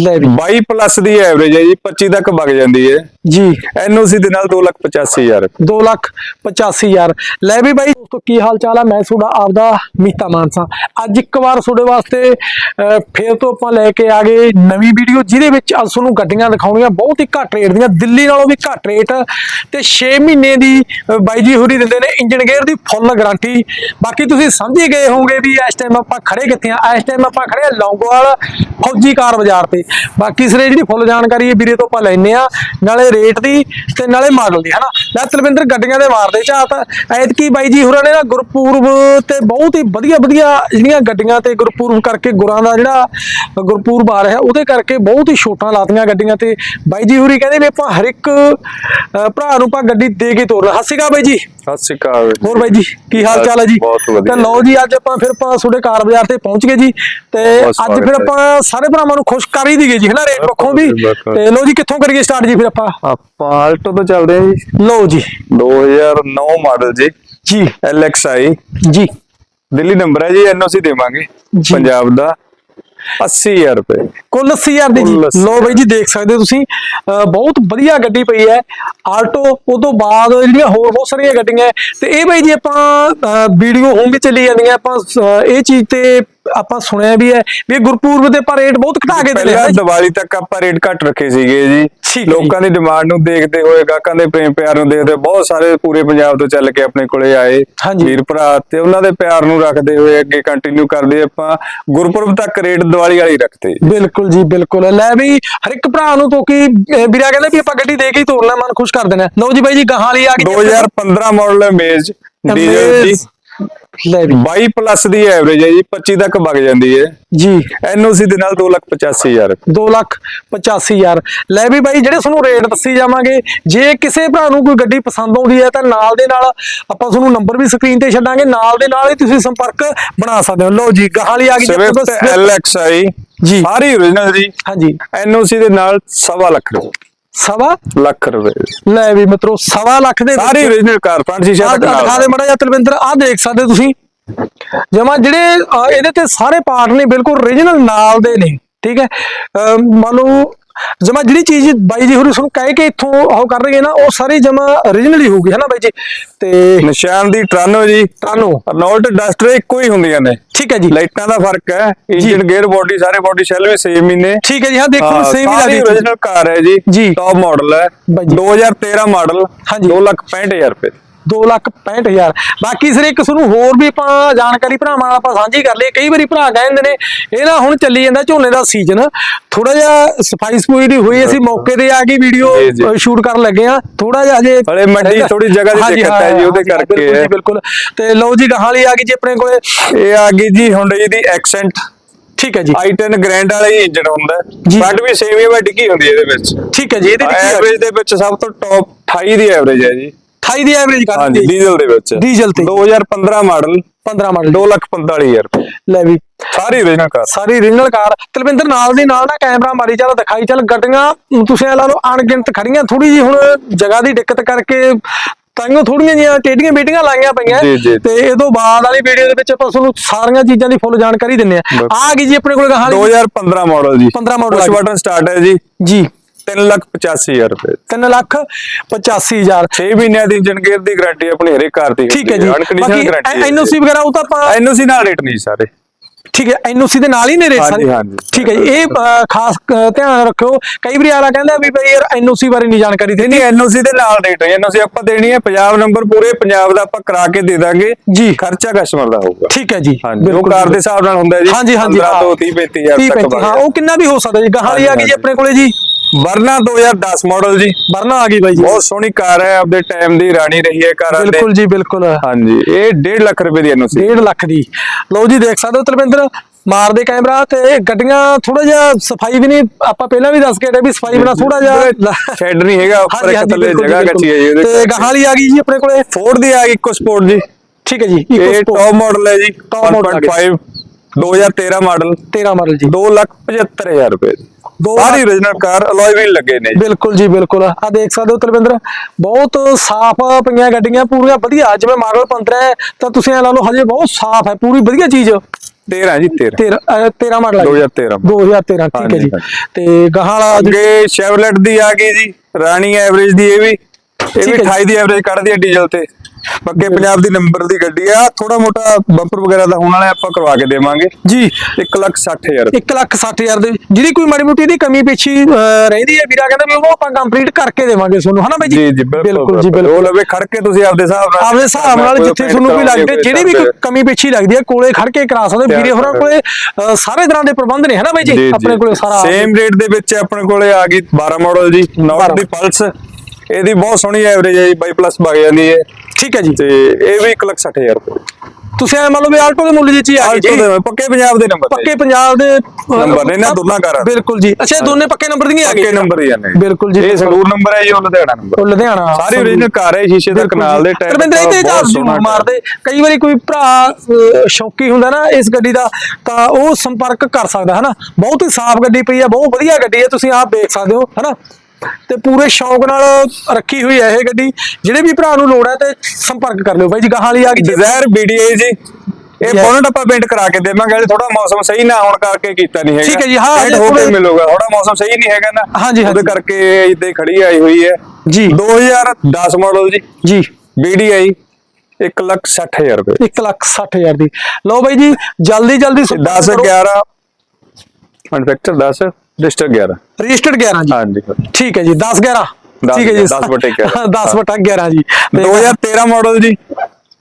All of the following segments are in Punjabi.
ਲੈ ਵੀ। 22 ਪਲੱਸ ਦੀ ਐਵਰੇਜ ਹੈ ਜੀ 25 ਤੱਕ ਵਗ ਜਾਂਦੀ ਹੈ। ਜੀ। ਐਨਓਸੀ ਦੇ ਨਾਲ 285000 ਦੋ ਲੱਖ 85000 ਲੈ ਵੀ ਬਾਈ, ਦੋਸਤੋ, ਕੀ ਹਾਲ ਚਾਲ ਆ? ਮੈਂ ਤੁਹਾਡਾ ਆਪਦਾ ਮੀਤਾ ਮਾਨਸਾ। ਅੱਜ ਇੱਕ ਵਾਰ ਤੁਹਾਡੇ ਵਾਸਤੇ ਫੇਰ ਤੋਂ ਆਪਾਂ ਲੈ ਕੇ ਆ ਗਏ ਨਵੀਂ ਵੀਡੀਓ, ਜਿਹਦੇ ਵਿੱਚ ਅੱਜ ਤੁਹਾਨੂੰ ਗੱਡੀਆਂ ਦਿਖਾਉਣੀਆਂ ਬਹੁਤ ਹੀ ਘੱਟ ਰੇਟ ਦੀਆਂ। ਦਿੱਲੀ ਨਾਲੋਂ ਵੀ ਘੱਟ ਰੇਟ। ਤੇ 6 ਮਹੀਨੇ ਦੀ ਬਾਈ ਜੀ ਹੁਰੀ ਦਿੰਦੇ ਨੇ ਇੰਜਨ ਗੇਅਰ ਦੀ ਫੁੱਲ ਗਾਰੰਟੀ। ਬਾਕੀ ਤੁਸੀਂ ਸਮਝ ਗਏ ਹੋਵੋਗੇ ਵੀ ਇਸ ਟਾਈਮ ਆਪਾਂ ਖੜੇ ਕਿੱਥੇ ਆ? ਇਸ ਟਾਈਮ ਆਪਾਂ ਖੜੇ ਆ ਲੌਂਗੋਵਾਲ ਫੌਜੀ ਕਾਰ ਬਾਜ਼ਾਰ ਤੇ। ਬਾਕੀ ਸਰੇ ਜਿਹੜੀ ਫੁੱਲ ਜਾਣਕਾਰੀ ਹੈ ਵੀਰੇ ਤੋਂ ਆਪਾਂ ਲੈਨੇ ਆ ਨਾਲੇ ਰੇਟ ਦੀ ਤੇ ਨਾਲੇ ਮਾਡਲ ਦੀ ਹਨਾ? ਲੈ ਤਲਵਿੰਦਰ ਗੱਡੀਆਂ ਦੇ ਮਾਰਦੇ ਝਾਤ ਐਤਕੀ ਬਾਈ ਜੀ ਹੋਰਾਂ ਨੇ ਨਾ ਗੁਰਪੂਰਬ ਤੇ ਬਹੁਤ ਹੀ ਵਧੀਆ ਵਧੀਆ ਜਿਹੜੀਆਂ ਗੱਡੀਆਂ ਤੇ ਗੁਰਪੂਰਬ ਕਰਕੇ ਗੁਰਾਂ ਦਾ ਜਿਹੜਾ ਗੁਰਪੂਰਬ ਆ ਰਿਹਾ ਉਹਦੇ ਕਰਕੇ ਬਹੁਤ ਹੀ ਛੋਟਾਂ ਲਾਤੀਆਂ ਗੱਡੀਆਂ ਤੇ। ਬਾਈ ਜੀ ਹੋਰੀ ਕਹਿੰਦੇ ਵੀ ਆਪਾਂ ਹਰ ਇੱਕ ਭਰਾ ਨੂੰ ਆਪਾਂ ਗੱਡੀ ਦੇ ਕੇ ਤੋਰਨਾ ਸਤਿ ਸ਼੍ਰੀ ਅਕਾਲ ਬਾਈ ਜੀ। ਸਤਿ ਸ਼੍ਰੀ ਅਕਾਲ ਹੋਰ ਬਾਈ ਜੀ ਕੀ ਹਾਲ ਚਾਲ ਹੈ ਜੀ। ਤੇ ਲਓ ਜੀ ਅੱਜ ਆਪਾਂ ਫਿਰ ਆਪਾਂ ਤੁਹਾਡੇ ਕਾਰ ਬਾਜ਼ਾਰ ਤੇ ਪਹੁੰਚ ਗਏ ਜੀ। ਤੇ ਅੱਜ ਫਿਰ। ਆਪਾਂ ਸਾਰੇ ਭਰਾਵਾਂ ਨੂੰ ਖੁਸ਼ ਕਰ ਹੀ ਦੀਏ ਜੀ ਹਨਾ ਰੇਟ ਪੱਖੋਂ ਵੀ। ਤੇ ਲਓ ਜੀ ਕਿੱਥੋਂ ਕਰੀਏ ਸਟਾਰਟ ਜੀ ਫਿਰ ਆਪਾਂ? ਆਪਾਂ ਆਲਟੋ ਤੋਂ ਚੱਲਦੇ ਹਾਂ ਜੀ। ਲਓ ਜੀ। 2009 ਮਾਡਲ ਜੀ। ਜੀ। LXI ਜੀ। ਦਿੱਲੀ ਨੰਬਰ ਹੈ ਜੀ ਐਨਓਸੀ ਦੇਵਾਂਗੇ। ਪੰਜਾਬ ਦਾ 80000 ਰੁਪਏ। ਕੁੱਲ 80000 ਦੀ ਜੀ। ਕੁੱਲ 80,000 ਲਓ ਬਾਈ ਜੀ ਦੇਖ ਸਕਦੇ ਹੋ ਤੁਸੀਂ ਬਹੁਤ ਵਧੀਆ ਗੱਡੀ ਪਈ ਹੈ। ਆਲਟੋ ਉਹ ਤੋਂ ਬਾਅਦ ਜਿਹੜੀਆਂ ਹੋਰ ਬਹੁਤ ਸਾਰੀਆਂ ਗੱਡੀਆਂ ਤੇ ਇਹ ਬਾਈ ਜੀ ਆਪਾਂ ਵੀਡੀਓ ਹੋਮ ਵੀ ਚੱਲੀ ਜਾਂਦੀਆਂ। ਆਪਾਂ ਇਹ ਚੀਜ਼ ਤੇ ਆਪਾਂ ਸੁਣਿਆ ਵੀ ਹੈ ਵੀ ਇਹ ਗੁਰਪੂਰਬ ਦੇ ਪਰ ਰੇਟ ਬਹੁਤ ਘਟਾ ਕੇ ਦਿੰਦੇ ਪਹਿਲਾਂ ਦੀਵਾਲੀ ਤੱਕ ਆਪਾਂ ਰੇਟ ਘੱਟ ਰੱਖੇ ਸੀਗੇ ਜੀ। ਜੀ। ਲੋਕਾਂ ਦੀ ਡਿਮਾਂਡ ਨੂੰ ਦੇਖਦੇ ਹੋਏ ਗਾਹਕਾਂ ਦੇ ਪ੍ਰੇਮ ਪਿਆਰ ਨੂੰ ਦੇਖਦੇ ਬਹੁਤ ਸਾਰੇ ਪੂਰੇ ਪੰਜਾਬ ਤੋਂ ਚੱਲ ਕੇ ਆਪਣੇ ਕੋਲੇ ਆਏ। ਵੀਰ ਭਰਾ ਤੇ ਉਹਨਾਂ ਦੇ ਪਿਆਰ ਨੂੰ ਰੱਖਦੇ ਹੋਏ ਅੱਗੇ ਕੰਟੀਨਿਊ ਕਰਦੇ ਆਪਾਂ ਗੁਰਪੁਰਬ ਤੱਕ ਰੇਟ ਦੀਵਾਲੀ ਵਾਲੀ ਰੱਖਤੇ ਬਿਲਕੁਲ ਜੀ ਬਿਲਕੁਲ। ਲੈ ਵੀ ਹਰ ਇੱਕ ਭਰਾ ਨੂੰ ਤੋਂ ਕੀ ਅਹ, ਵੀਰਾ ਕਹਿੰਦਾ ਵੀ ਆਪਾਂ ਗੱਡੀ ਦੇ ਕੇ ਹੀ ਤੋਰਨਾ ਮਨ ਖੁਸ਼ ਕਰ ਦੇਣਾ। ਲਓ ਜੀ ਬਾਈ ਜੀ ਗਾਹਾਂ ਵਾਲੀ ਆ ਗਈ ਜੀ 2015 ਮਾਡਲ ਹੈ ਮੇਜ ਡੀਜ਼ਲ ਦੀ। ਲੈ ਵੀ। 22 ਪਲੱਸ ਦੀ ਐਵਰੇਜ ਹੈ ਜੀ 25 ਤੱਕ ਵਗ ਜਾਂਦੀ ਹੈ। ਜੀ। ਐਨਓਸੀ ਦੇ ਨਾਲ 285000 ਦੋ ਲੱਖ 85000 ਲੈ ਵੀ ਬਾਈ ਜਿਹੜੇ ਤੁਹਾਨੂੰ ਰੇਟ ਦੱਸੀ ਜਾਵਾਂਗੇ ਜੇ ਕਿਸੇ ਭਰਾ ਨੂੰ ਕੋਈ ਗੱਡੀ ਪਸੰਦ ਆਉਂਦੀ ਹੈ ਤਾਂ ਨਾਲ ਦੇ ਨਾਲ ਆਪਾਂ ਤੁਹਾਨੂੰ ਨੰਬਰ ਵੀ ਸਕਰੀਨ ਤੇ ਛੱਡਾਂਗੇ। ਨਾਲ ਦੇ ਨਾਲ ਹੀ ਤੁਸੀਂ ਸੰਪਰਕ ਬਣਾ ਸਕਦੇ ਹੋ। ਲਓ ਜੀ ਗਾਹਾਂ ਵਾਲੀ ਆ ਗਈ ਜੀ। LXI ਜੀ। ਸਾਰੀ ਓਰੀਜਨਲ ਜੀ। ਹਾਂਜੀ। ਐਨਓਸੀ ਦੇ ਨਾਲ ਸਵਾ ਲੱਖ ਰੁਪਏ। ਸਵਾ ਲੱਖ ਰੁਪਏ। ਲੈ ਵੀ ਮਿੱਤਰੋ ਸਵਾ ਲੱਖ ਦੇ ਸਾਰੀ ਓਰੀਜਨਲ ਕਾਰ ਫਰੰਟ ਸ਼ੀਸ਼ਾ ਤੱਕ ਨਾਲ ਦਿਖਾ ਦੇ ਮੜਾ ਜਾਂ ਤਲਵਿੰਦਰ ਆਹ ਦੇਖ ਸਕਦੇ ਤੁਸੀਂ। ਜਮਾ ਜਿਹੜੇ ਇਹਦੇ ਤੇ ਸਾਰੇ ਪਾਰਟ ਨੇ ਬਿਲਕੁਲ origignal ਨਾਲ ਦੇ ਨੇ ਠੀਕ ਹੈ? ਮੰਨ ਲਓ ਜਮਾ ਜਿਹੜੀ ਚੀਜ਼ ਬਾਈ ਜੀ ਹੋਰੀ ਤੁਹਾਨੂੰ ਕਹਿ ਕੇ ਇੱਥੋਂ ਉਹ ਕਰ ਰਹੇ ਨਾ ਉਹ ਸਾਰੀ ਜਮਾ origignal ਹੀ ਹੋਊਗੀ ਹੈ ਨਾ ਬਾਈ ਜੀ? ਤੇ ਨਿਸ਼ਾਨ ਦੀ ਟਰਾਨੋ ਜੀ। ਤਾਨੂੰ ਰਨੋਲਟ ਡਸਟਰ ਇੱਕੋ ਹੀ ਹੁੰਦੀਆਂ ਨੇ। ਠੀਕ ਹੈ ਜੀ। ਲਾਈਟਾਂ ਦਾ ਫ਼ਰਕ ਹੈ ਇੰਜਨ ਗੇਅਰ ਬੋਡੀ ਸਾਰੇ ਬੋਡੀ ਸ਼ੈਲ ਵੀ ਸੇਮ ਹੀ ਨੇ। ਠੀਕ ਹੈ ਜੀ ਹਾਂ ਦੇਖੋ ਸੇਮ ਹੀ ਲੱਗਦੀ ਓਰੀਜਨਲ ਕਾਰ ਹੈ ਜੀ। ਟੌਪ ਮਾਡਲ ਹੈ। ਬਾਈ ਜੀ। 2013 ਮਾਡਲ ਹਾਂਜੀ। 265000 ਰੁਪਏ ਦੋ ਲੱਖ ਪੈਂਹਠ ਹਜ਼ਾਰ। ਬਾਕੀ ਸਿਰੇ ਇੱਕ ਤੁਹਾਨੂੰ ਹੋਰ ਵੀ ਆਪਾਂ ਜਾਣਕਾਰੀ ਭਰਾਵਾਂ ਨਾਲ ਆਪਾਂ ਸਾਂਝੀ ਕਰ ਲਈ ਕਈ ਵਾਰੀ ਭਰਾ ਕਹਿੰਦੇ ਨੇ ਇਹ ਨਾ ਹੁਣ ਚੱਲੀ ਜਾਂਦਾ ਝੋਨੇ ਦਾ ਸੀਜ਼ਨ ਥੋੜਾ ਜਿਹਾ ਸਫ਼ਾਈ ਸਫੂਈ ਦੀ ਹੋਈ ਅਸੀਂ ਮੌਕੇ ਤੇ ਆ ਕੇ ਵੀਡੀਓ। ਸ਼ੂਟ ਕਰਨ ਲੱਗੇ ਆ ਥੋੜਾ ਜਿਹਾ ਹਜੇ ਹਲੇ ਮੰਡੀ ਥੋੜੀ ਜਗ੍ਹਾ ਦੀ ਦਿੱਕਤ ਹੈ ਜੀ, ਉਹਦੇ ਕਰਕੇ। ਬਿਲਕੁਲ ਹੈ। ਬਿਲਕੁਲ। ਤੇ ਲਓ ਜੀ ਗਾਹਾਂ ਵਾਲੀ ਆ ਗਈ ਜੀ ਆਪਣੇ ਕੋਲੇ। ਇਹ ਆ ਗਈ ਜੀ ਹੁੰਡਈ ਦੀ ਐਕਸੈਂਟ ਠੀਕ ਹੈ ਜੀ। i10 ਗ੍ਰੈਂਡ ਵਾਲਾ ਹੀ ਇੰਜਨ ਹੁੰਦਾ। ਫਰੰਟ ਵੀ ਸੇਮ ਹੀ ਹੈ ਡਿੱਗੀ ਹੁੰਦੀ ਹੈ ਇਹਦੇ ਵਿੱਚ। ਠੀਕ ਹੈ ਜੀ ਇਹਦੇ ਵਿੱਚ ਐਵਰੇਜ ਦੇ ਵਿੱਚ ਸਭ ਤੋਂ ਟੌਪ 28 ਦੀ ਐਵਰੇਜ ਹੈ ਜੀ। 28 ਦੀ ਐਵਰੇਜ ਕਰ ਹਾਂਜੀ ਡੀਜ਼ਲ ਦੇ ਵਿੱਚ। ਡੀਜ਼ਲ ਤੇ। 2015 ਮਾਡਲ 15 ਮਾਡਲ 245000 ਰੁਪਏ ਲੈ ਵੀ। ਸਾਰੀ ਓਰੀਜਨਲ ਕਾਰ ਸਾਰੀ ਰੀਜਨਲ ਕਾਰ ਤਲਵਿੰਦਰ ਨਾਲ ਦੀ ਨਾਲ ਨਾ ਕੈਮਰਾ ਮਾਰੀ ਚੱਲ ਦਿਖਾਈ ਚੱਲ ਗੱਡੀਆਂ ਤੁਸੀਂ ਲਾ ਲਓ ਅਣਗਿਣਤ ਖੜੀਆਂ ਥੋੜੀ ਜੀ ਹੁਣ ਜਗ੍ਹਾ ਦੀ ਦਿੱਕਤ ਕਰਕੇ ਤਾਈਓ ਥੋੜੀਆਂ ਜੀਆਂ ਟੇਡੀਆਂ ਬੇਟੀਆਂ ਲਾਈਆਂ ਪਈਆਂ। ਤੇ ਇਹ ਤੋਂ ਬਾਅਦ ਵਾਲੀ ਵੀਡੀਓ ਦੇ ਵਿੱਚ ਆਪਾਂ ਤੁਹਾਨੂੰ ਸਾਰੀਆਂ ਚੀਜ਼ਾਂ ਦੀ ਫੁੱਲ ਜਾਣਕਾਰੀ ਦਿੰਨੇ ਆ। ਆ ਗਈ ਜੀ ਆਪਣੇ ਕੋਲ ਕਹਾਣੀ। 2015 ਮਾਡਲ ਜੀ। 15 model ਆ ਪੁਸ਼। ਬਟਨ ਸਟਾਰਟ ਹੈ ਜੀ। ਜੀ। 385000 ਰੁਪਏ। 3 ਲੱਖ 85000 6 ਮਹੀਨਿਆਂ ਦੀ ਇੰਜਨ ਗੇਅਰ ਦੀ ਗਾਰੰਟੀ ਆਪਣੀ ਹਰੇਕ ਕਾਰ ਦੀ ਠੀਕ ਹੈ ਜੀ। ਅਨਕੰਡੀਸ਼ਨਲ ਗਾਰੰਟੀ ਐਨਓਸੀ ਵਗੈਰਾ ਉਹ ਤਾਂ ਆਪਾਂ ਐਨਓਸੀ ਨਾਲ ਰੇਟ ਨਹੀਂ ਸਾਰੇ। ਠੀਕ ਹੈ ਐਨਓਸੀ ਦੇ ਨਾਲ ਹੀ ਨੇ ਰੇਟ ਸਾਰੇ। ਠੀਕ ਹੈ ਜੀ ਇਹ ਖਾਸ ਧਿਆਨ ਰੱਖਿਓ। ਕਈ ਵਾਰੀ ਆਲਾ ਕਹਿੰਦਾ ਵੀ ਬਈ ਯਾਰ ਐਨਓਸੀ ਬਾਰੇ ਨਹੀਂ ਜਾਣਕਾਰੀ ਨਹੀਂ ਐਨਓਸੀ ਦੇ ਨਾਲ ਰੇਟ ਹੈ। ਐਨਓਸੀ ਆਪਾਂ ਦੇਣੀ ਹੈ ਪੰਜਾਬ ਨੰਬਰ ਪੂਰੇ ਪੰਜਾਬ ਦਾ ਆਪਾਂ ਕਰਾ ਕੇ ਦੇ ਦਾਂਗੇ। ਜੀ। ਖਰਚਾ ਕਸਟਮਰ ਦਾ ਹੋਊਗਾ। ਠੀਕ ਹੈ ਜੀ ਬਿਲਕੁਲ ਕਾਰ। ਦੇ ਹਿਸਾਬ ਨਾਲ ਹੁੰਦਾ ਜੀ। ਹਾਂਜੀ ਹਾਂਜੀ 15 ਤੋਂ 30 35000 30, ਤੱਕ 35, ਹਾਂ ਉਹ ਕਿੰਨਾ ਵੀ ਹੋ ਸਕਦਾ ਜੀ। ਗਾਹਾਂ ਵਾਲੀ ਆ ਗਈ ਜੀ ਆਪਣੇ ਕੋਲੇ ਜੀ। ਵਰਨਾ 2010 ਮਾਡਲ ਜੀ। ਵਰਨਾ ਆ ਗਈ ਬਾਈ ਜੀ। ਬਹੁਤ ਸੋਹਣੀ ਕਾਰ ਹੈ ਆਪਦੇ ਟਾਈਮ ਦੀ ਰਾਣੀ ਰਹੀ ਹੈ ਕਾਰਾਂ ਬਿਲਕੁਲ ਜੀ ਬਿਲਕੁਲ। ਹਾਂਜੀ ਇਹ 1.5 ਲੱਖ ਰੁਪਏ ਦੀ ਐਨਓਸੀ 1.5 ਲੱਖ ਦੀ। ਲਓ ਜੀ ਦੇਖ ਸਕਦੇ ਹੋ ਤਲਵਿੰਦਰ ਮਾਰਦੇ ਕੈਮਰਾ ਤੇ ਗੱਡੀਆਂ ਥੋੜਾ ਜਿਹਾ ਸਫ਼ਾਈ ਵੀ ਨਹੀਂ ਆਪਾਂ ਪਹਿਲਾਂ ਵੀ ਦੱਸ ਕੇ ਹਟੇ ਵੀ ਸਫ਼ਾਈ ਬਣਾ ਥੋੜਾ ਜਿਹਾ ਸ਼ੈਡ ਨਹੀਂ ਹੈਗਾ ਉੱਪਰ ਇੱਕ ਥੱਲੇ ਜਗ੍ਹਾ। ਕੱਚੀ ਹੈ ਜੀ ਉਹਦੇ ਤੇ ਗਾਹਾਂ ਵਾਲੀ ਆ ਗਈ ਜੀ ਆਪਣੇ ਕੋਲੇ? ਫੋਰਡ ਦੀ ਆ ਗਈ ਇਕੋ ਸਪੋਰਟ ਜੀ। ਠੀਕ ਹੈ ਜੀ ਇਕੋ ਟੌਪ ਮਾਡਲ ਹੈ ਜੀ Top model ਆ ਗਿਆ। 1.5 2013 ਮਾਡਲ 13 ਮਾਡਲ ਜੀ। 275000 ਰੁਪਏ। ਦੀ। ਸਾਰੀ ਓਰੀਜਨਲ ਕਾਰ ਅਲੋਏ ਵੀਲ ਲੱਗੇ ਨੇ ਬਿਲਕੁਲ ਜੀ ਬਿਲਕੁਲ। ਆ ਦੇਖ ਸਕਦੇ ਹੋ ਤਲਵਿੰਦਰ ਬਹੁਤ ਸਾਫ਼ ਪਈਆਂ ਗੱਡੀਆਂ ਪੂਰੀਆਂ ਵਧੀਆ। ਜਿਵੇਂ ਮਾਡਲ 15 ਹੈ ਤਾਂ ਤੁਸੀਂ ਇਹ ਲਾ ਲਓ ਹਜੇ ਬਹੁਤ ਸਾਫ਼ ਹੈ ਪੂਰੀ ਵਧੀਆ ਚੀਜ਼। 13 ਜੀ 13 13 13 ਮਾਡਲ 2013 2013 ਠੀਕ ਹੈ ਜੀ। ਤੇ ਗਾਹਾਂ ਵਾਲਾ ਅੱਗੇ ਸ਼ੈਵਲਟ ਦੀ ਆ ਗਈ ਜੀ ਰਾਣੀ ਐਵਰੇਜ ਦੀ ਇਹ ਵੀ। ਇਹ ਵੀ ਹੈ ਜੀ। 28 ਦੀ ਐਵਰੇਜ ਕੱਢਦੀ ਹੈ ਡੀਜ਼ਲ ਤੇ। ਪੱਕੇ ਪੰਜਾਬ ਦੀ ਨੰਬਰ ਦੀ ਗੱਡੀ ਆ ਥੋੜਾ ਮੋਟਾ ਬੰਪਰ ਵਗੈਰਾ ਦਾ ਹੋਣ ਵਾਲਾ ਆਪਾਂ ਕਰਵਾ ਕੇ ਦੇਵਾਂਗੇ। ਜੀ। 1 ਲੱਖ 60 ਹਜ਼ਾਰ। 1 ਲੱਖ 60 ਹਜ਼ਾਰ ਦੇ। ਜਿਹੜੀ ਕੋਈ ਮਾੜੀ ਮੋਟੀ ਦੀ ਕਮੀ ਪੇਛੀ ਰਹਿੰਦੀ ਹੈ ਵੀਰਾ ਕਹਿੰਦਾ ਵੀ ਉਹ ਆਪਾਂ ਕੰਪਲੀਟ ਕਰਕੇ ਦੇਵਾਂਗੇ ਤੁਹਾਨੂੰ ਹਨਾ ਬਾਈ ਜੀ? ਜੀ ਬਿਲਕੁਲ ਜੀ ਬਿਲਕੁਲ। ਉਹ ਲਵੇ ਖੜ ਕੇ ਤੁਸੀਂ ਆਪਦੇ ਹਿਸਾਬ ਨਾਲ ਆਪਦੇ ਹਿਸਾਬ ਨਾਲ ਜਿੱਥੇ ਤੁਹਾਨੂੰ ਵੀ ਲੱਗਦੇ ਜਿਹੜੀ ਵੀ ਕਮੀ ਪੇਛੀ ਲੱਗਦੀ ਹੈ ਕੋਲੇ ਖੜ ਕੇ ਕਰਾ ਸਕਦੇ ਵੀਰੇ ਹੋਰਾਂ ਕੋਲੇ ਸਾਰੇ ਤਰ੍ਹਾਂ ਦੇ ਪ੍ਰਬੰਧ ਨੇ ਹਨਾ ਬਾਈ ਜੀ? ਆਪਣੇ ਕੋਲੇ ਸਾਰਾ ਸੇਮ ਰੇਟ ਦੇ ਵਿੱਚ ਆਪਣੇ ਕੋਲੇ ਆ ਗਈ 12 ਮਾਡਲ ਜੀ 9 12 ਦੀ ਪਲਸ ਇਹਦੀ ਬਹੁਤ ਸੋਹਣੀ ਐਵਰੇਜ ਹੈ ਜੀ ਬਾਈ ਪਲੱਸ ਵਗ ਜਾਂਦੀ ਹੈ। ਠੀਕ ਹੈ ਜੀ। ਤੇ ਇਹ ਵੀ 1 ਲੱਖ 60 ਹਜ਼ਾਰ ਰੁਪਏ। ਤੁਸੀਂ ਐ ਮੰਨ ਲਓ ਵੀ ਆਲਟੋ ਦੇ ਮੁੱਲ ਦੀ ਚੀਜ਼ ਆ ਗਈ ਆਲਟੋ ਜੀ ਦੇ ਪੱਕੇ ਪੰਜਾਬ ਦੇ ਨੰਬਰ ਪੱਕੇ ਪੰਜਾਬ ਦੇ ਨੰਬਰ ਨੇ ਨਾ ਦੋਨਾਂ ਕਾਰਾਂ ਦੇ। ਬਿਲਕੁਲ ਜੀ। ਅੱਛਾ ਦੋਨੇ ਪੱਕੇ ਨੰਬਰ ਦੀਆਂ ਆ ਪੱਕੇ ਗਈਆਂ ਨੰਬਰ ਹੀ ਆਨੇ ਬਿਲਕੁਲ ਜੀ, ਇਹ। ਸੰਗਰੂਰ ਨੰਬਰ ਹੈ ਜੀ ਉਹ ਲੁਧਿਆਣਾ ਨੰਬਰ ਉਹ ਲੁਧਿਆਣਾ ਸਾਰੀ original ਕਾਰ ਹੈ ਸ਼ੀਸ਼ੇ ਦਾ ਕਨਾਲ ਦੇ ਟਾਇਰ ਰਵਿੰਦਰ ਇਹ ਤੇ ਜ਼ਰੂਰ ਮਾਰਦੇ। ਕਈ ਵਾਰੀ ਕੋਈ ਭਰਾ ਸ਼ੌਕੀ ਹੁੰਦਾ ਨਾ ਇਸ ਗੱਡੀ ਦਾ ਤਾਂ ਉਹ ਸੰਪਰਕ ਕਰ ਸਕਦਾ ਹਨਾ? ਬਹੁਤ ਹੀ ਸਾਫ਼ ਗੱਡੀ ਪਈ ਆ ਬਹੁਤ ਵਧੀਆ ਗੱਡੀ ਹੈ ਤੁਸੀਂ ਆਪ ਦੇਖ ਸਕਦੇ ਹੋ ਹਨਾ? ਤੇ ਪੂਰੇ ਸ਼ੌਕ ਨਾਲ ਰੱਖੀ ਹੋਈ ਹੈ ਇਹ ਗੱਡੀ। ਜਿਹੜੇ ਵੀ ਭਰਾ ਨੂੰ ਲੋੜ ਹੈ ਤੇ ਸੰਪਰਕ ਕਰ ਲਿਓ ਬਾਈ ਜੀ ਗਾਹਾਂ ਵਾਲੀ ਆ ਗਈ। ਡਿਜ਼ਾਇਰ BDI ਜੀ। ਇਹ. ਬੋਨਟ ਆਪਾਂ ਪੇਂਟ ਕਰਾ ਕੇ ਦੇਵਾਂਗੇ ਹਲੇ ਥੋੜਾ ਮੌਸਮ ਸਹੀ ਨਾ ਹੋਣ ਕਰਕੇ ਕੀਤਾ ਨਹੀਂ ਹੈਗਾ। ਠੀਕ ਹੈ ਜੀ, ਹਾਂ, ਹਲੇ ਹੋ ਕੇ ਮਿਲੂਗਾ ਥੋੜਾ ਮੌਸਮ ਸਹੀ ਨਹੀਂ ਹੈਗਾ ਨਾ। ਹਾਂਜੀ। ਉਹਦੇ ਕਰਕੇ ਇੱਦਾਂ ਖੜੀ ਆਈ ਹੋਈ ਹੈ। ਜੀ। 2010 ਮਾਡਲ ਜੀ। ਜੀ। BDI 1 ਲੱਖ 60 ਹਜ਼ਾਰ ਰੁਪਏ। 1 ਲੱਖ 60 ਹਜ਼ਾਰ ਦੀ। ਲਓ ਬਾਈ ਜੀ ਜਲਦੀ ਜਲਦੀ 10 11 ਮੈਨੂਫੈਕਚਰ 10 ਰਜਿਸਟਰ 11 ਰਜਿਸਟਰਡ 11 ਜੀ? ਹਾਂਜੀ। ਠੀਕ ਹੈ ਜੀ 10 11 ਦਸ ਠੀਕ ਹੈ ਜੀ 10 ਵਟੇ 11 10 ਵਟਾ 11 ਜੀ। ਤੇ 2013 ਮਾਡਲ ਜੀ।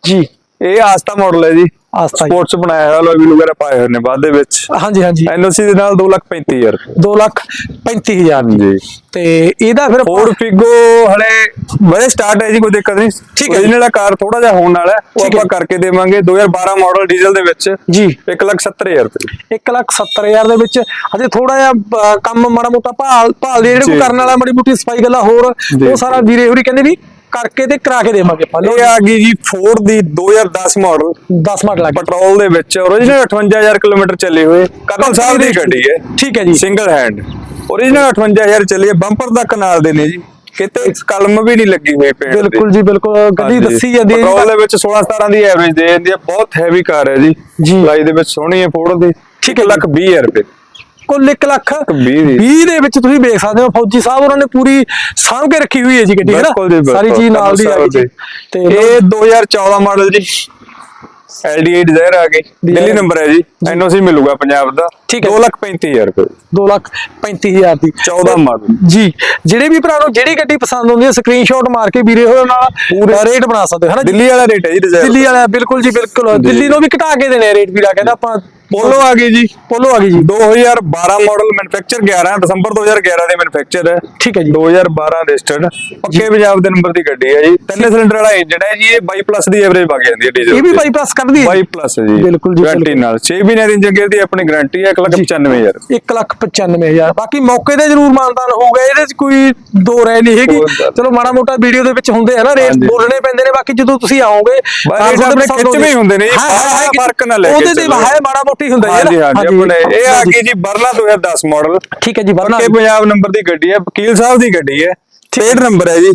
ਜੀ। ਇਹ ਆਸਤਾ ਮਾਡਲ ਹੈ ਜੀ। ਆਸਤਾ ਜੀ। ਸਪੋਰਟਸ ਬਣਾਇਆ ਹੋਇਆ ਲੋਈ ਵਗੈਰਾ ਪਾਏ ਹੋਏ ਨੇ ਬਾਅਦ ਦੇ ਵਿੱਚ। ਹਾਂਜੀ ਹਾਂਜੀ। ਐਨਓਸੀ ਦੇ ਨਾਲ 2 ਲੱਖ 35 ਹਜ਼ਾਰ। 2 ਲੱਖ 35 ਹਜ਼ਾਰ। ਦੀ ਜੀ ਤੇ ਇਹਦਾ ਫਿਰ ਫੋਰਡ ਫਿਗੋ ਹਲੇ ਬੜੇ ਸਟਾਰਟ ਹੈ ਜੀ ਕੋਈ ਦਿੱਕਤ ਨਹੀਂ। ਠੀਕ ਹੈ original ਕਾਰ ਥੋੜਾ ਜਿਹਾ ਹੋਣ ਵਾਲਾ ਹੈ ਉਹ। ਆਪਾਂ ਕਰਕੇ ਦੇਵਾਂਗੇ। 2012 ਮਾਡਲ ਡੀਜ਼ਲ ਦੇ ਵਿੱਚ ਜੀ। 1 ਲੱਖ 70 ਹਜ਼ਾਰ ਰੁਪਏ 1 ਲੱਖ 70 ਹਜ਼ਾਰ ਦੇ ਵਿੱਚ ਹਜੇ ਥੋੜਾ ਜਿਹਾ ਕੰਮ ਮਾੜਾ ਮੋਟਾ ਭਾਲ ਭਾਲ ਦੇ ਜਿਹੜੇ ਕੋਈ। ਕਰਨ ਵਾਲਾ ਮਾੜੀ ਮੋਟੀ ਸਫ਼ਾਈ ਗੱਲਾਂ ਹੋਰ ਉਹ ਸਾਰਾ ਵੀਰੇ ਹੋਰੀ ਕਹਿੰਦੇ ਵੀ ਕਰਕੇ ਤੇ ਕਰਾ ਕੇ ਦੇਵਾਂਗੇ ਆਪਾਂ। ਲਓ ਇਹ ਆ ਗਈ ਜੀ ਫੋਰਡ ਦੀ 2010 ਮਾਡਲ 10 ਮਿੰਟ ਲੱਗ ਗਏ। ਪੈਟਰੋਲ ਦੇ ਵਿੱਚ origignal 58000 ਕਿਲੋਮੀਟਰ ਚੱਲੇ ਹੋਏ ਕਦਮ ਸਾਹਿਬ ਦੀ ਗੱਡੀ ਹੈ। ਠੀਕ ਹੈ ਜੀ। ਸਿੰਗਲ ਹੈਂਡ origignal 58000 ਚੱਲੀ ਹੈ। ਬੰਪਰ ਤੱਕ ਨਾਲ ਦੇ ਨੇ ਜੀ। ਕਿਤੇ ਕਲਮ ਵੀ ਨਹੀਂ ਲੱਗੀ ਹੋਈ ਪੇਂਟ ਬਿਲਕੁਲ ਜੀ ਬਿਲਕੁਲ। ਗੱਡੀ ਦੱਸੀ ਜਾਂਦੀ ਹੈ ਪੈਟਰੋਲ ਦੇ ਵਿੱਚ 16 17 ਦੀ ਐਵਰੇਜ ਦੇ ਜਾਂਦੀ ਹੈ। ਬਹੁਤ ਹੈਵੀ ਕਾਰ ਹੈ ਜੀ। ਜੀ। ਲਾਈ ਦੇ ਵਿੱਚ ਸੋਹਣੀ ਹੈ ਫੋਰਡ ਦੀ। ਠੀਕ ਹੈ ਇੱਕ ਲੱਖ 20000 ਰੁਪਏ। ਕੁੱਲ 1 ਲੱਖ ਵੀਹ ਦੀ। 20 ਦੇ ਵਿੱਚ ਤੁਸੀਂ ਵੇਖ ਸਕਦੇ ਹੋ। ਫੌਜੀ ਸਾਹਿਬ ਉਹਨਾਂ ਨੇ ਪੂਰੀ ਸਾਂਭ ਕੇ ਰੱਖੀ ਹੋਈ ਹੈ ਜੀ ਗੱਡੀ ਹੈ ਨਾ? ਸਾਰੀ ਚੀਜ਼ ਨਾਲ ਦੀ ਆ ਗਈ ਤੇ ਇਹ 2014 ਮਾਡਲ ਜੀ। LDA ਡਿਜ਼ਾਇਰ ਆ ਗਈ ਦਿੱਲੀ ਨੰਬਰ ਹੈ ਜੀ। ਐਨਓਸੀ ਮਿਲੂਗਾ ਪੰਜਾਬ ਦਾ। ਠੀਕ ਹੈ। 2 ਲੱਖ 35000 ਰੁਪਏ। 2 ਲੱਖ 35000 ਦੀ। 14 ਮਾਡਲ। ਜੀ ਜਿਹੜੇ ਵੀ ਭਰਾ ਨੂੰ ਜਿਹੜੀ ਗੱਡੀ ਪਸੰਦ ਆਉਂਦੀ ਹੈ ਸਕਰੀਨਸ਼ਾਟ ਮਾਰ ਕੇ ਵੀਰੇ ਹੋਏ ਨਾਲ ਪੂਰਾ ਰੇਟ ਬਣਾ ਸਕਦੇ ਹੋ ਹੈ ਨਾ ਜੀ? ਦਿੱਲੀ ਵਾਲਾ ਰੇਟ ਹੈ ਜੀ ਡਿਜ਼ਾਇਰ ਦਿੱਲੀ ਵਾਲਾ ਬਿਲਕੁਲ ਜੀ ਬਿਲਕੁਲ। ਦਿੱਲੀ ਨੂੰ ਵੀ ਘਟਾ ਕੇ ਦੇਣੇ ਰੇਟ ਵੀਰਾ ਕਹਿੰਦਾ ਆਪਾਂ ਪੋਲੋ ਆ ਗਈ ਜੀ। ਪੋਲੋ ਆ ਗਈ ਜੀ। 2012 ਮਾਡਲ ਮੈਨੂਫੈਕਚਰ 11 ਦਸੰਬਰ 2011 ਦੇ ਮੈਨੂਫੈਕਚਰ ਹੈ ਠੀਕ ਹੈ ਜੀ। 2012 ਰਜਿਸਟਰਡ ਪੱਕੇ ਪੰਜਾਬ ਦੇ ਨੰਬਰ ਦੀ ਗੱਡੀ ਹੈ ਜੀ। ਤਿੰਨ ਸਿਲੰਡਰ ਵਾਲਾ ਇੰਜਨ ਹੈ ਜੀ ਇਹ 22 ਪਲੱਸ ਦੀ ਐਵਰੇਜ ਵਗ ਜਾਂਦੀ ਹੈ ਡੀਜ਼ਲ ਇਹ ਵੀ ਬਾਈਪਾਸ ਕਰਦੀ ਹੈ 22 ਪਲੱਸ ਹੈ ਜੀ। ਬਿਲਕੁਲ ਜੀ, ਗਾਰੰਟੀ। ਨਾਲ। 6 ਮਹੀਨੇ ਦੀ ਇੰਜਨ ਗੇਅਰ ਦੀ ਆਪਣੀ ਗਾਰੰਟੀ ਹੈ 195000 1 ਲੱਖ 95000 ਬਾਕੀ ਮੌਕੇ ਤੇ ਜ਼ਰੂਰ ਮਾਨਦਾਨ ਹੋਊਗਾ। ਇਹਦੇ 'ਚ ਕੋਈ ਦੋ ਰਾਏ ਨਹੀਂ ਹੈਗੀ। ਚਲੋ ਮਾੜਾ ਮੋਟਾ ਵੀਡੀਓ ਦੇ ਵਿੱਚ ਹੁੰਦੇ ਆ ਨਾ ਰੇਟ। ਬੋਲਣੇ ਪੈਂਦੇ ਨੇ। ਬਾਕੀ ਜਦੋਂ ਤੁਸੀਂ ਆਓਗੇ ਰੇਟ ਆਪਣੇ ਖਿੱਚ ਵੀ ਹੁੰਦੇ ਨੇ। ਜੀ, ਹਾਂ, ਹਾਂ, ਬਾਹਲਾ ਹਾਂ, ਫ਼ਰਕ ਨਾ ਲੈ ਕੇ ਉਹਦੇ ਤੇ। ਹੈ ਮਾੜਾ ਮੋਟੀ ਹੁੰਦਾ ਹੈ ਹਾਂਜੀ ਹਾਂਜੀ ਆਪਣੇ ਇਹ ਆ ਜੀ। ਗਈ ਜੀ ਬਰਲਾ 2010 ਮਾਡਲ ਠੀਕ ਹੈ ਜੀ ਵਰਨਾ ਪੱਕੇ ਪੰਜਾਬ ਨੰਬਰ ਦੀ ਗੱਡੀ ਹੈ ਵਕੀਲ ਸਾਹਿਬ ਦੀ ਗੱਡੀ ਹੈ। ਥਰਡ ਨੰਬਰ ਹੈ ਜੀ।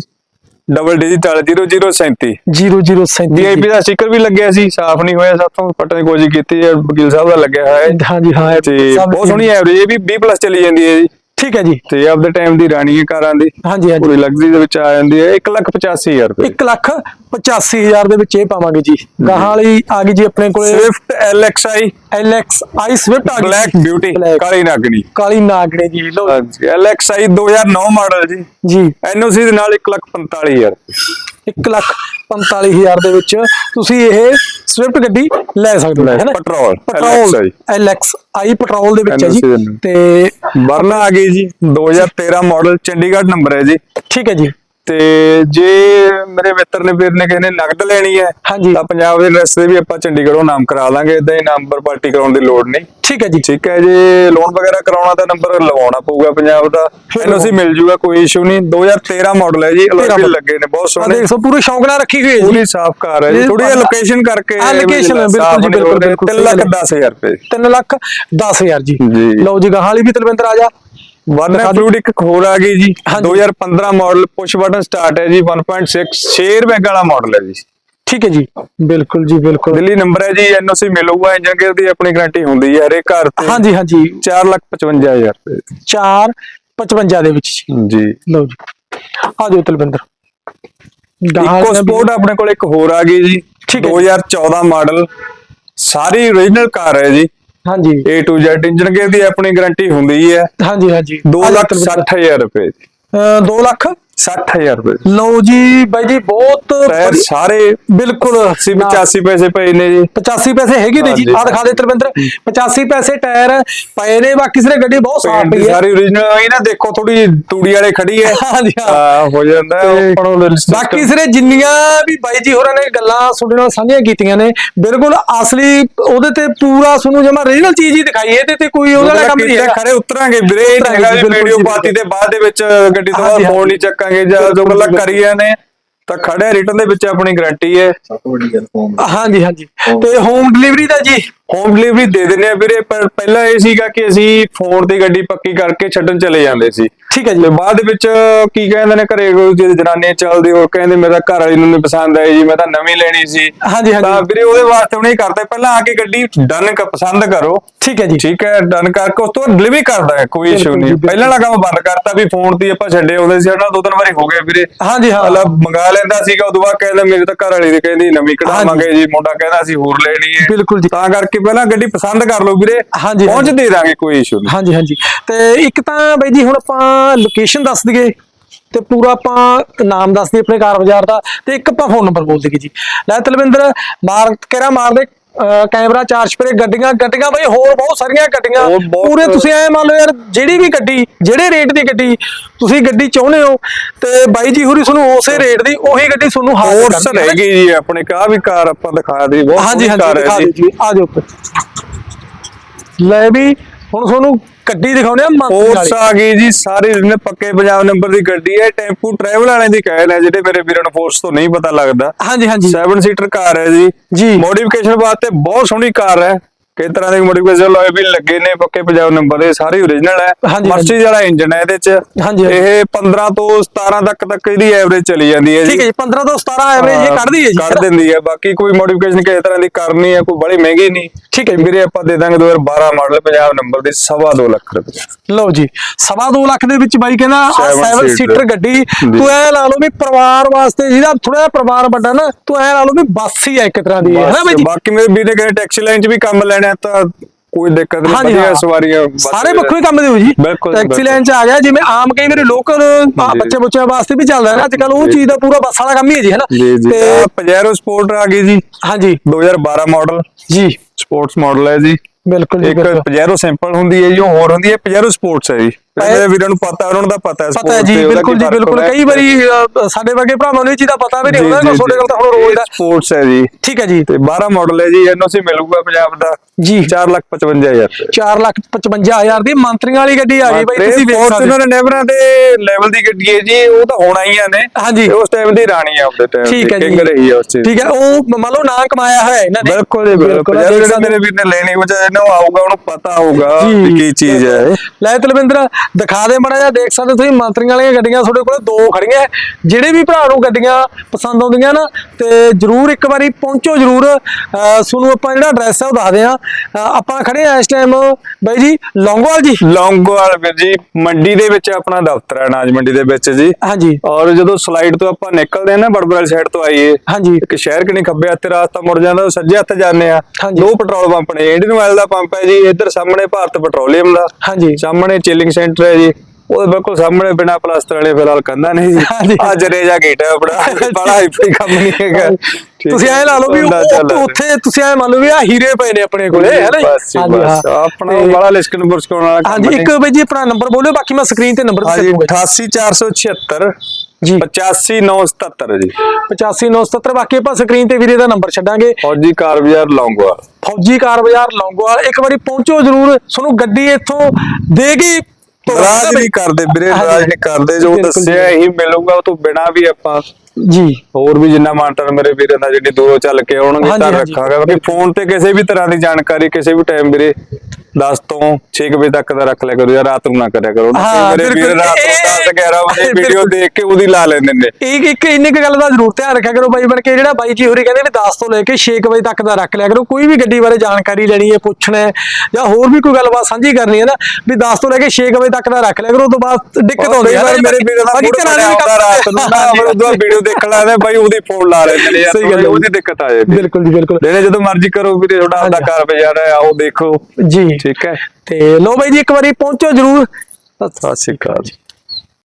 ਡਬਲ ਡਿਜੀਟਲ 0037 0037 ਵੀਆਈਪੀ ਦਾ ਸਟicker ਵੀ ਲੱਗਿਆ ਸੀ ਸਾਫ਼ ਨਹੀਂ ਹੋਇਆ ਸਾਥੋਂ ਪੱਟਣ ਦੀ ਕੋਸ਼ਿਸ਼ ਕੀਤੀ ਹੈ ਵਕੀਲ ਸਾਹਿਬ ਦਾ ਲੱਗਿਆ ਹੋਇਆ ਹੈ। ਹਾਂਜੀ ਹਾਂ ਤੇ ਬਹੁਤ ਸੋਹਣੀ ਐਵਰੇਜ ਇਹ ਵੀ 20 ਪਲੱਸ ਚਲੀ ਜਾਂਦੀ ਹੈ ਜੀ। ਠੀਕ ਹੈ ਜੀ। ਤੇ ਆਪਦੇ ਟਾਈਮ ਦੀ ਰਾਣੀ ਹੈ ਕਾਰਾਂ ਦੀ। ਹਾਂਜੀ ਹਾਂਜੀ। ਪੂਰੀ ਲਗਜ਼ਰੀ ਦੇ ਵਿੱਚ ਆ ਜਾਂਦੀ ਹੈ। 185000 ਰੁਪਏ। 1 ਲੱਖ 85000 ਦੇ ਵਿੱਚ ਇਹ ਪਾਵਾਂਗੇ ਜੀ। ਗਾਹਾਂ ਵਾਲੀ ਆ ਗਈ ਜੀ ਆਪਣੇ ਕੋਲੇ। Swift LXI LX i Swift ਆ ਗਈ ਬਲੈਕ ਬਿਊਟੀ ਕਾਲੀ ਨਾਗਣੀ। ਕਾਲੀ ਨਾਗੜੇ ਜੀ ਲੋ LXI 2009 ਮਾਡਲ ਜੀ। ਜੀ। ਐਨਓਸੀ ਦੇ ਨਾਲ 145000 1 ਲੱਖ 45000 ਦੇ ਵਿੱਚ ਤੁਸੀਂ ਇਹ ਸਵਿਫਟ ਗੱਡੀ ਲੈ ਸਕਦੇ ਹੋ ਹੈ ਨਾ? Petrol petrol LX i petrol ਦੇ ਵਿੱਚ ਹੈ ਜੀ। ਤੇ ਵਰਨਾ ਆ ਗਈ ਜੀ 2013 ਮਾਡਲ ਚੰਡੀਗੜ੍ਹ ਨੰਬਰ ਹੈ ਜੀ। ਠੀਕ ਹੈ ਜੀ। ਤੇ ਜੇ ਮੇਰੇ ਮਿੱਤਰ ਨੇ ਵੀਰ ਨੇ ਕਿਸੇ ਨੇ ਨਗਦ ਲੈਣੀ ਹੈ ਹਾਂਜੀ। ਤਾਂ ਪੰਜਾਬ ਦੇ ਐਡਰੈਸ ਤੇ ਵੀ ਆਪਾਂ ਚੰਡੀਗੜ੍ਹੋਂ ਨਾਮ ਕਰਾ ਲਾਂਗੇ ਇਦਾਂ ਹੀ ਨੰਬਰ ਪਾਰਟੀ ਕਰਾਉਣ ਦੀ ਲੋੜ ਨਹੀਂ। ਠੀਕ ਹੈ ਜੀ। ਠੀਕ ਹੈ ਜੇ ਲੋਨ ਵਗੈਰਾ ਕਰਾਉਣਾ ਤਾਂ ਨੰਬਰ ਲਵਾਉਣਾ ਪਊਗਾ ਪੰਜਾਬ ਦਾ। ਐਨਓਸੀ ਮਿਲ ਜੂਗਾ ਕੋਈ ਇਸ਼ੂ ਨਹੀਂ। 2013 ਮਾਡਲ ਹੈ ਜੀ ਅਲੋਈ। ਲੱਗੇ ਨੇ ਬਹੁਤ ਆ ਸੋਹਣੇ। ਦੇਖੋ ਪੂਰੇ ਸ਼ੌਂਕ ਨਾਲ ਰੱਖੀ ਹੋਈ ਹੈ ਜੀ। ਪੂਰੀ ਸਾਫ਼ ਕਾਰ ਹੈ ਜੀ ਥੋੜੀ ਜਿਹੀ ਲੋਕੇਸ਼ਨ ਕਰਕੇ location ਹੈ, ਬਿਲਕੁਲ ਜੀ, ਬਿਲਕੁਲ, ਬਿਲਕੁਲ, 3 ਲੱਖ 10000 ਰੁਪਏ। 3 ਲੱਖ 10000 ਜੀ। ਜੀ। ਲਓ ਜੀ ਗਾਹਾਂ ਵਾਲੀ ਵੀ ਤਲਵਿੰਦਰ ਆ ਜਾ। ਵਨ ਫਲੂਡ ਇੱਕ ਹੋਰ ਆ ਗਈ ਜੀ ਹਾਂਜੀ। 2015 ਮਾਡਲ ਪੁਸ਼ ਬਟਨ ਸਟਾਰਟ ਹੈ ਜੀ 1.6 ਸ਼ੇਅਰ ਬੈਗ ਵਾਲਾ ਮਾਡਲ ਹੈ ਜੀ। ਠੀਕ ਹੈ ਜੀ। ਬਿਲਕੁਲ ਜੀ ਬਿਲਕੁਲ। ਦਿੱਲੀ ਨੰਬਰ ਹੈ ਜੀ ਐਨਓਸੀ ਮਿਲੂਗਾ ਇੰਜਨ ਗੇਅਰ ਦੀ ਆਪਣੀ ਗਾਰੰਟੀ ਹੁੰਦੀ ਹੈ ਹਰੇਕ ਘਰ ਤੇ। ਹਾਂਜੀ ਹਾਂਜੀ। 455000 ਰੁਪਏ। 4 55 ਦੇ ਵਿੱਚ ਜੀ। ਲਓ ਜੀ। ਆ ਜਾਓ ਤਲਵਿੰਦਰ। ਇਕੋ ਸਪੋਰਟ ਆਪਣੇ ਕੋਲ ਇੱਕ ਹੋਰ ਆ ਗਈ ਜੀ ਠੀਕ ਹੈ। 2014 ਮਾਡਲ ਸਾਰੀ ਓਰੀਜਨਲ ਕਾਰ ਹੈ ਜੀ। ਹਾਂਜੀ। A to Z engine gear ਦੀ ਆਪਣੀ ਗਾਰੰਟੀ ਹੁੰਦੀ ਹੈ ਹਾਂਜੀ ਹਾਂਜੀ। 2 ਲੱਖ 60000 ਰੁਪਏ ਜੀ 2 ਲੱਖ? 60000 ਰੁਪਏ। ਲਓ ਜੀ ਬਾਈ ਜੀ ਬਹੁਤ ਸਾਰੇ ਬਿਲਕੁਲ। 80 85 ਪੈਸੇ ਪਏ ਨੇ ਜੀ। 85 ਪੈਸੇ ਹੈਗੇ ਨੇ ਜੀ। ਆ ਦਿਖਾ ਦੇ ਤਰਵਿੰਦਰ 85 ਪੈਸੇ ਟਾਇਰ ਪਏ ਨੇ ਬਾਕੀ ਸਿਰੇ ਗੱਡੀ ਬਹੁਤ ਸਾਫ਼ ਪਈ ਹੈ। ਸਾਰੀ ਓਰੀਜਨਲ ਆਈ ਨਾ ਦੇਖੋ ਥੋੜੀ ਤੂੜੀ ਵਾਲੇ ਖੜੀ ਹੈ। ਹਾਂਜੀ, ਹਾਂ। ਹਾਂ, ਹੋ ਜਾਂਦਾ ਹੈ। ਬਾਕੀ ਸਿਰੇ ਜਿੰਨੀਆਂ ਵੀ ਬਾਈ ਜੀ ਹੋਰਾਂ ਨੇ ਗੱਲਾਂ ਤੁਹਾਡੇ ਨਾਲ ਸਾਂਝੀਆਂ ਕੀਤੀਆਂ ਨੇ ਬਿਲਕੁਲ ਅਸਲੀ ਉਹਦੇ ਤੇ ਪੂਰਾ ਤੁਹਾਨੂੰ ਜਮਾ ਰੀਜਨਲ ਚੀਜ਼ ਹੀ ਦਿਖਾਈ ਇਹਦੇ ਤੇ ਕੋਈ ਉਹਦਾ ਕੰਮ ਨਹੀਂ ਹੈਗਾ। ਖਰੇ ਉਤਰਾਂਗੇ ਵੀਰੇ ਇਹ ਵੀਡੀਓ ਪਾਤੀ ਤੇ ਬਾਅਦ ਦੇ ਵਿੱਚ ਗੱਡੀ ਤੋਂ ਫੋਨ। ਨਹੀਂ ਚੱਕਾਂਗੇ ਜਾਂ ਜੋ ਗੱਲਾਂ ਕਰੀਆਂ ਨੇ ਤਾਂ ਖੜੇ ਰਿਟਰਨ ਦੇ ਵਿੱਚ ਆਪਣੀ ਗਾਰੰਟੀ ਹੈ। ਸਭ ਤੋਂ ਵੱਡੀ ਗੱਲ ਫੋਨ ਹਾਂਜੀ ਹਾਂਜੀ। ਤੇ ਹੋਮ ਡਿਲੀਵਰੀ ਦਾ ਜੀ ਹੋਮ ਡਿਲੀਵਰੀ ਦੇ ਦਿੰਦੇ ਆ ਵੀਰੇ ਪਰ ਪਹਿਲਾਂ ਇਹ ਸੀਗਾ ਕਿ ਅਸੀਂ ਫੋਨ ਤੇ ਗੱਡੀ ਪੱਕੀ ਕਰਕੇ ਛੱਡਣ ਚਲੇ ਜਾਂਦੇ ਸੀ। ਠੀਕ ਹੈ ਜੀ। ਤੇ ਬਾਅਦ ਦੇ ਵਿੱਚ ਕੀ ਕਹਿੰਦੇ ਨੇ ਘਰੇ ਕੋਈ ਜਿਹੜੇ ਜਨਾਨੀਆਂ ਚੱਲਦੇ ਹੋ ਕਹਿੰਦੇ ਮੇਰਾ ਘਰ ਵਾਲੀ ਨੂੰ ਨਹੀਂ ਪਸੰਦ ਆਈ ਜੀ ਮੈਂ ਤਾਂ ਨਵੀਂ ਲੈਣੀ ਸੀ। ਹਾਂਜੀ ਤਾਂ ਹਾਂਜੀ ਵੀਰੇ ਉਹਦੇ ਵਾਸਤੇ ਉਹਨੇ ਕਰਦੇ ਪਹਿਲਾਂ ਆ ਕੇ ਗੱਡੀ ਡਨ ਪਸੰਦ ਕਰੋ। ਠੀਕ ਹੈ ਜੀ। ਠੀਕ ਹੈ ਡਨ ਕਰਕੇ ਉਸ ਤੋਂ ਡਿਲੀਵਰੀ ਕਰਦਾ ਹੈ ਕੋਈ ਇਸ਼ੂ ਨਹੀਂ। ਪਹਿਲਾਂ ਵਾਲਾ ਕੰਮ ਬੰਦ ਕਰਤਾ ਵੀ ਫੋਨ ਤੇ ਹੀ ਆਪਾਂ ਛੱਡੇ ਆਉਂਦੇ ਸੀ ਹਨਾ ਦੋ ਤਿੰਨ ਵਾਰੀ ਹੋ ਗਏ ਵੀਰੇ। ਹਾਂਜੀ ਹਾਂ। ਮੰਗਾ ਲੈਂਦਾ ਸੀਗਾ ਉਦੋਂ ਬਾਅਦ ਕਹਿੰਦਾ ਮੇਰੇ ਤਾਂ ਘਰ ਵਾਲੀ ਦੀ ਕਹਿੰਦੀ ਨਵੀਂ ਕਢਾਵਾਂਗੇ ਜੀ ਮੁੰਡਾ ਕਹਿੰਦਾ ਅਸੀਂ ਹੋਰ ਲੈਣੀ ਹੈ। ਬਿਲਕੁਲ ਜੀ। ਤਾਂ ਕਰਕੇ ਪਹਿਲਾਂ ਗੱਡੀ ਪਸੰਦ ਕਰ ਲਓ ਵੀਰੇ ਪਹੁੰਚ। ਦੇ ਦਾਂਗੇ ਕੋਈ ਇਸ਼ੂ ਨਹੀਂ। ਹਾਂਜੀ ਹਾਂਜੀ। ਤੇ ਇੱਕ ਤਾਂ ਬਾਈ ਜੀ ਹੁਣ ਆਪਾਂ ਲੋਕੇਸ਼ਨ ਦੱਸ ਦਈਏ ਤੇ ਪੂਰਾ ਆਪਾਂ ਨਾਮ ਦੱਸ ਦਈਏ ਆਪਣੇ ਕਾਰ ਬਾਜ਼ਾਰ ਦਾ ਤੇ ਇੱਕ ਆਪਾਂ ਫੋਨ ਨੰਬਰ ਬੋਲ ਦਈਏ ਜੀ। ਲੈ ਤਲਵਿੰਦਰ ਮਾਰ ਕਿਹੜਾ ਮਾਰ ਦੇ ਅਹ ਕੈਮਰਾ ਚਾਰ ਛਪਰੇ ਗੱਡੀਆਂ ਗੱਡੀਆਂ ਬਾਈ ਹੋਰ ਬਹੁਤ ਸਾਰੀਆਂ ਗੱਡੀਆਂ। ਪੂਰੇ ਤੁਸੀਂ ਐ ਮੰਨ ਲਓ ਯਾਰ ਜਿਹੜੀ ਵੀ ਗੱਡੀ ਜਿਹੜੇ ਰੇਟ ਦੀ ਗੱਡੀ ਤੁਸੀਂ ਗੱਡੀ ਚਾਹੁੰਦੇ ਹੋ ਤੇ ਬਾਈ ਜੀ ਹੋਰੀ ਤੁਹਾਨੂੰ ਉਸੇ ਰੇਟ ਦੀ ਉਹੀ ਗੱਡੀ ਤੁਹਾਨੂੰ ਹਾਜ਼ਰ। ਰਹਿ ਗਈ ਜੀ ਆਪਣੇ ਕਾ ਵੀ ਕਾਰ ਆਪਾਂ ਦਿਖਾ ਦੀ ਬਹੁਤ ਹਾਂਜੀ ਹਾਂਜੀ ਕਾਰ ਦਿਖਾ ਜੀ। ਆ ਜਾਓ ਲੈ ਵੀ ਹੁਣ ਤੁਹਾਨੂੰ ਗੱਡੀ ਦਿਖਾਉਣੇ ਆ ਫੋਰਸ ਵਾਲੀ। ਆ ਗਈ ਜੀ ਸਾਰੇ ਜਿਹਨੇ ਪੱਕੇ ਪੰਜਾਬ ਨੰਬਰ ਦੀ ਗੱਡੀ ਹੈ ਟੈਂਪੂ ਟਰੈਵਲ ਵਾਲਿਆਂ ਦੀ ਕਹਿ ਨੇ ਜਿਹੜੇ ਮੇਰੇ ਵੀਰਾਂ ਨੂੰ ਫੋਰਸ ਤੋਂ ਨਹੀਂ ਪਤਾ ਲੱਗਦਾ। ਹਾਂਜੀ ਹਾਂਜੀ। 7 ਸੀਟਰ ਕਾਰ ਹੈ ਜੀ। ਜੀ। ਮੋਡੀਫਿਕੇਸ਼ਨ ਵਾਸਤੇ ਬਹੁਤ ਸੋਹਣੀ ਕਾਰ ਹੈ। ਕਈ ਤਰ੍ਹਾਂ ਦੇ ਮੋਡੀਫਿਕੇਸ਼ਨ ਲੋਏ ਵੀ ਲੱਗੇ ਨੇ ਪੱਕੇ ਪੰਜਾਬ ਨੰਬਰ ਦੇ ਸਾਰੇ ਓਰੀਜਨਲ ਹੈ। ਹਾਂਜੀ, ਵਾਲਾ ਇੰਜਨ ਹੈ ਇਹਦੇ ਚ। ਹਾਂਜੀ, ਹਾਂਜੀ। ਇਹ 15 ਤੋਂ 17 ਤੱਕ ਤੱਕ ਇਹਦੀ ਐਵਰੇਜ ਚਲੀ ਜਾਂਦੀ ਹੈ ਠੀਕ ਹੈ ਜੀ 15 ਤੋਂ 17 ਐਵਰੇਜ ਇਹ ਕੱਢਦੀ ਹੈ ਜੀ। ਕੱਢ ਦਿੰਦੀ ਹੈ। ਬਾਕੀ ਕੋਈ ਮੋਡੀਫਿਕੇਸ਼ਨ ਕਿਸੇ ਤਰ੍ਹਾਂ ਦੀ ਕਰਨੀ ਹੈ ਕੋਈ ਬੜੀ ਮਹਿੰਗੀ ਨਹੀਂ। ਠੀਕ ਹੈ ਵੀਰੇ ਆਪਾਂ ਦੇ ਦਾਂਗੇ 2012 ਮਾਡਲ ਪੰਜਾਬ ਨੰਬਰ ਦੇ 2.5 ਲੱਖ ਰੁਪਏ। ਲਓ ਜੀ ਸਵਾ ਦੋ ਲੱਖ ਦੇ ਵਿੱਚ ਬਾਈ ਕਹਿੰਦਾ Seven 7 seater ਸੀਟਰ ਗੱਡੀ ਜੀ। ਤੂੰ ਐ ਲਾ ਲਓ ਵੀ ਪਰਿਵਾਰ ਵਾਸਤੇ ਜਿਹਦਾ ਥੋੜਾ ਜਿਹਾ ਪਰਿਵਾਰ ਵੱਡਾ ਨਾ ਤੂੰ ਐ ਲਾ ਲਓ ਵੀ ਬੱਸ ਹੀ ਹੈ ਇੱਕ ਤਰ੍ਹਾਂ ਦੀ ਹੈ ਨਾ ਬਾਈ ਜੀ? ਬਾਕੀ ਮੇਰੇ ਵੀਰੇ ਕਹੇ ਟੈਕਸੀ ਲਾਈਨ 'ਚ ਵੀ ਕੰਮ ਲੈਣਾ ਹੈ ਤਾਂ ਕੋਈ ਦਿੱਕਤ ਨਹੀਂ ਹਾਂਜੀ, ਵਧੀਆ ਹਾਂ। ਸਵਾਰੀਆਂ ਬੱਸ ਸਾਰੇ। ਪੱਖੋਂ ਹੀ ਕੰਮ ਦਿਓ ਜੀ ਬਿਲਕੁਲ, ਟੈਕਸੀ ਬਿਲਕੁਲ। ਲਾਈਨ ਚ ਆ ਗਿਆ ਜਿਵੇਂ ਆਮ ਕਈ ਵਾਰੀ ਲੋਕਲ ਜੀ। ਬੱਚੇ ਬੱਚਿਆਂ ਵਾਸਤੇ ਵੀ ਚੱਲਦਾ ਹੈ ਅੱਜ ਕੱਲ ਉਹ ਜੀ। ਚੀਜ਼ ਦਾ ਪੂਰਾ ਬੱਸ ਵਾਲਾ ਕੰਮ ਹੀ ਹੈ ਜੀ ਹੈ ਨਾ ਜੀ ਜੀ ਤੇ ਪਜੈਰੋ ਸਪੋਰਟ ਆ ਗਈ ਜੀ ਹਾਂਜੀ 2012 ਮਾਡਲ ਜੀ ਸਪੋਰਟਸ ਮਾਡਲ ਹੈ ਜੀ ਬਿਲਕੁਲ ਜੀ ਇੱਕ ਬਿਲਕੁਲ ਪਜੈਰੋ ਸਿੰਪਲ ਹੁੰਦੀ ਹੈ ਜੀ ਉਹ ਹੋਰ ਹੁੰਦੀ ਹੈ ਪਜੈਰੋ ਸਪੋਰਟਸ ਹੈ ਜੀ ਮੇਰੇ ਵੀਰਾਂ ਨੂੰ ਪਤਾ ਉਹਨਾਂ ਤਾਂ ਪਤਾ ਹੈ ਪਤਾ ਹੈ ਜੀ ਬਿਲਕੁਲ ਕੀ ਜੀ ਬਿਲਕੁਲ। ਹੈ। ਕਈ ਵਾਰੀ ਸਾਡੇ ਵਰਗੇ ਭਰਾਵਾਂ ਨੂੰ ਇਹ ਚੀਜ਼ ਦਾ ਪਤਾ ਵੀ ਨਹੀਂ ਹੁੰਦਾ ਜੀ, ਤੁਹਾਡੇ ਕੋਲ ਤਾਂ ਹੁਣ। ਰੋਜ਼ ਦਾ ਸਪੋਰਟਸ ਹੈ। ਜੀ। ਠੀਕ ਹੈ ਜੀ। ਤੇ 12 ਮਾਡਲ ਹੈ ਜੀ ਐਨਓਸੀ ਮਿਲੂਗਾ ਪੰਜਾਬ ਦਾ। ਜੀ। 455000 ਰੁਪਏ 4 ਲੱਖ 55000 ਦੀ ਮੰਤਰੀਆਂ ਵਾਲੀ ਗੱਡੀ ਆ ਗਈ ਬਾਈ ਤੁਸੀਂ ਵੇਖ ਸਕਦੇ ਹੋ। ਨੇਵਰਾਂ ਦੇ ਲੈਵਲ ਦੀ ਗੱਡੀ ਹੈ ਜੀ ਉਹ ਤਾਂ ਹੋਣਾ ਹੀ ਆ ਨੇ। ਹਾਂਜੀ। ਉਸ ਟਾਈਮ ਦੀ ਰਾਣੀ ਆ ਉਹਦੇ ਟਾਈਮ ਠੀਕ ਹੈ ਜੀ। ਕਿੰਗ ਰਹੀ ਆ ਉਸ ਚੀਜ਼ ਠੀਕ ਹੈ ਉਹ ਮੰਨ ਲਓ ਨਾਂ ਕਮਾਇਆ ਹੋਇਆ ਇਹਨਾਂ ਨੇ। ਬਿਲਕੁਲ ਜੀ ਬਿਲਕੁਲ। ਜਿਹੜਾ ਮੇਰੇ ਵੀਰ ਨੇ ਲੈਣੀ ਉਹ ਜਿਹਨੂੰ ਆਊਗਾ ਉਹਨੂੰ ਪਤਾ ਹੋਊਗਾ। ਵੀ ਕੀ ਚੀਜ਼ ਹੈ। ਲੈ ਤਲਵਿੰਦਰ ਦਿਖਾ ਦੇ ਮੜਾ ਜਿਹਾ ਦੇਖ ਸਕਦੇ ਤੁਸੀਂ ਮੰਤਰੀਆਂ ਵਾਲੀਆਂ ਗੱਡੀਆਂ ਤੁਹਾਡੇ ਕੋਲ ਦੋ ਖੜੀਆਂ। ਜਿਹੜੇ ਵੀ ਭਰਾ ਨੂੰ ਗੱਡੀਆਂ ਪਸੰਦ ਆਉਂਦੀਆਂ ਨਾ ਤੇ ਜਰੂਰ ਇੱਕ ਵਾਰੀ ਪਹੁੰਚੋ ਜਰੂਰ। ਤੁਹਾਨੂੰ ਆਪਾਂ ਜਿਹੜਾ ਐਡਰੈਸ ਹੈ ਉਹ ਦੱਸਦੇ ਆ ਆਪਾਂ ਖੜੇ ਆ ਇਸ ਟਾਈਮ ਬਾਈ ਜੀ ਲੌਂਗੋਵਾਲ ਜੀ। ਲੌਂਗੋਵਾਲ ਵੀਰ ਜੀ ਮੰਡੀ ਦੇ ਵਿੱਚ ਆਪਣਾ ਦਫ਼ਤਰ ਹੈ ਅਨਾਜ ਮੰਡੀ ਦੇ ਵਿੱਚ ਜੀ। ਹਾਂਜੀ। ਔਰ ਜਦੋਂ ਸਲਾਈਡ ਤੋਂ ਆਪਾਂ ਨਿਕਲਦੇ ਆ ਨਾ ਬੜਬੜਾਲ ਸਾਈਡ ਤੋਂ ਆਈਏ ਹਾਂਜੀ। ਇੱਕ ਸ਼ਹਿਰ ਕਿਨੇ ਖੱਬੇ ਹੱਥੇ ਰਾਸਤਾ ਮੁੜ ਜਾਂਦਾ ਸੱਜੇ ਹੱਥ ਜਾਂਦੇ ਆ। ਦੋ ਪੈਟਰੋਲ ਪੰਪ ਨੇ ਇੰਡੀਅਨ ਆਇਲ ਦਾ ਪੰਪ ਹੈ ਜੀ ਇੱਧਰ ਸਾਹਮਣੇ ਭਾਰਤ ਪੈਟਰੋਲੀਅਮ ਦਾ। ਹਾਂਜੀ। ਸਾਹਮਣੇ ਚਿਲਿੰਗ ਸੈਂਟਰ ਹੈ ਜੀ। ਉਹਦੇ ਬਿਲਕੁਲ ਸਾਹਮਣੇ ਬਿਨਾ ਪਲਾਸਟਰ ਵਾਲੇ ਫਿਲਹਾਲ ਕੰਧਾਂ ਨਹੀਂ ਹਾਂਜੀ। ਜੀ ਆ ਜਰੇਜਾ ਗੇਟ ਹੈ ਆਪਣਾ। ਬੜਾ ਹੀ ਕੰਮ ਨਹੀਂ ਹੈਗਾ। ਤੁਸੀਂ ਐ ਲਾ ਲਓ ਵੀ ਉਹ- ਉਹ- ਉੱਥੇ ਤੁਸੀਂ ਐ ਮੰਨ ਲਓ ਵੀ ਆ ਹੀਰੇ ਪਏ ਨੇ ਆਪਣੇ ਕੋਲੇ ਹੈ ਨਾ ਜੀ? ਬਸ ਜੀ, ਬਸ। ਆਪਣਾ ਬੜਾ ਲਿਸਕਨ ਬੁਰਸਕਾਉਣ ਵਾਲਾ ਹਾਂਜੀ। ਇੱਕ ਬਾਈ ਜੀ ਆਪਣਾ ਨੰਬਰ ਬੋਲਿਓ ਬਾਕੀ ਮੈਂ ਸਕਰੀਨ ਤੇ ਨੰਬਰ ਹਾਂਜੀ ਦੱਸ 88476 ਜੀ। 85977 ਜੀ। 8597 ਬਾਕੀ ਆਪਾਂ ਸਕਰੀਨ ਤੇ ਵੀਰੇ ਦਾ ਨੰਬਰ ਛੱਡਾਂਗੇ। ਫੌਜੀ ਕਾਰ ਬਾਜ਼ਾਰ ਲੌਂਗੋਵਾਲ। ਫੌਜੀ ਕਾਰ ਬਾਜ਼ਾਰ ਲੌਂਗੋਵਾਲ। ਇੱਕ ਵਾਰੀ ਪਹੁੰਚੋ ਜਰੂਰ। ਤੁਹਾਨੂੰ ਗੱਡੀ ਇੱਥੋਂ ਦੇਗੀ। ਰਾਜ ਨਹੀਂ ਕਰਦੇ ਵੀਰੇ। ਰਾਜ ਨਹੀਂ ਕਰਦੇ ਜੋ ਬਿਲਕੁਲ ਦੱਸਿਆ ਇਹੀ ਮਿਲੂਗਾ ਉਹ ਤੋਂ ਬਿਨਾ ਵੀ ਆਪਾਂ ਜੀ ਹੋਰ ਵੀ ਜਿੰਨਾ ਮਾਨਟਰ ਮੇਰੇ ਵੀਰਾਂ ਦਾ ਜਿਹੜੀ ਦੂਰੋਂ ਚੱਲ ਕੇ ਆਉਣਗੇ ਤਾਂ। ਰੱਖਾਂਗਾ ਕਿਉਂਕਿ ਫੋਨ ਤੇ ਕਿਸੇ ਵੀ ਤਰ੍ਹਾਂ ਦੀ ਜਾਣਕਾਰੀ ਕਿਸੇ ਵੀ ਟਾਈਮ ਵੀਰੇ 10 ਤੋਂ 6 ਵਜੇ ਤੱਕ ਦਾ ਰੱਖ ਲਿਆ ਕਰੋ ਜਾਂ ਰਾਤ ਨੂੰ ਨਾ ਕਰਿਆ ਕਰੋ। ਨਾ ਕਈ ਵਾਰੀ। ਰਾਤ ਨੂੰ ਇਹ- 10 11 ਵਜੇ। ਵੀਡੀਓ ਦੇਖ ਕੇ ਉਹਦੀ ਲਾ ਲੈਂਦੇ ਨੇ। ਇੱਕ ਇੱਕ ਇੰਨੀ ਕੁ ਗੱਲ ਦਾ ਜ਼ਰੂਰ ਧਿਆਨ ਰੱਖਿਆ ਕਰੋ ਬਾਈ ਬਣ ਕੇ। ਜਿਹੜਾ ਬਾਈ ਜੀ ਹੋਰੀ ਕਹਿੰਦੇ ਵੀ 10 ਤੋਂ ਲੈ ਕੇ 6 ਵਜੇ ਤੱਕ ਦਾ ਰੱਖ ਲਿਆ ਕਰੋ। ਕੋਈ ਵੀ ਗੱਡੀ ਬਾਰੇ ਜਾਣਕਾਰੀ ਲੈਣੀ ਹੈ ਪੁੱਛਣਾ ਹੈ ਜਾਂ ਹੋਰ ਵੀ ਕੋਈ ਗੱਲਬਾਤ ਸਾਂਝੀ ਕਰਨੀ ਹੈ ਨਾ ਵੀ 10 ਤੋਂ ਲੈ ਕੇ 6 ਵਜੇ ਤੱਕ ਦਾ ਰੱਖ ਲਿਆ ਕਰੋ ਉਸ ਤੋਂ ਬਾਅਦ ਦਿੱਕਤ ਆਉਂਦੀ ਹੈ ਨਾ, ਮੇਰੇ ਵੀਰ ਦਾ ਬਾਕੀ ਘਰਾਂ ਦੇ ਰਾਤ ਨੂੰ ਨਾ ਫਿਰ ਉਦੋਂ ਵੀਡੀਓ ਦੇਖਣ ਲੱਗਦੇ ਬਾਈ ਉਹਦੀ ਫੋਨ ਲਾ ਲੈਂਦੇ ਨੇ ਯਾਰ। ਉਹਦੀ ਦਿੱਕਤ ਆ ਜਾਂਦੀ ਬਿਲਕੁਲ ਜੀ ਬਿਲਕੁਲ। ਜਿਹੜੇ ਜਦੋਂ ਮਰਜ਼ੀ ਕਰੋ ਵੀਰੇ ਤੁਹਾਡਾ ਆਪਦਾ। ਘਰ ਬਾਜ਼ਾਰ ਹੈ ਆਓ ਦੇਖੋ। ਜੀ। ਠੀਕ ਹੈ। ਤੇ ਲੋ ਬਾਈ ਜੀ ਇੱਕ ਵਾਰੀ ਪਹੁੰਚੋ ਜਰੂਰ। ਸਤਿ ਸ਼੍ਰੀ ਅਕਾਲ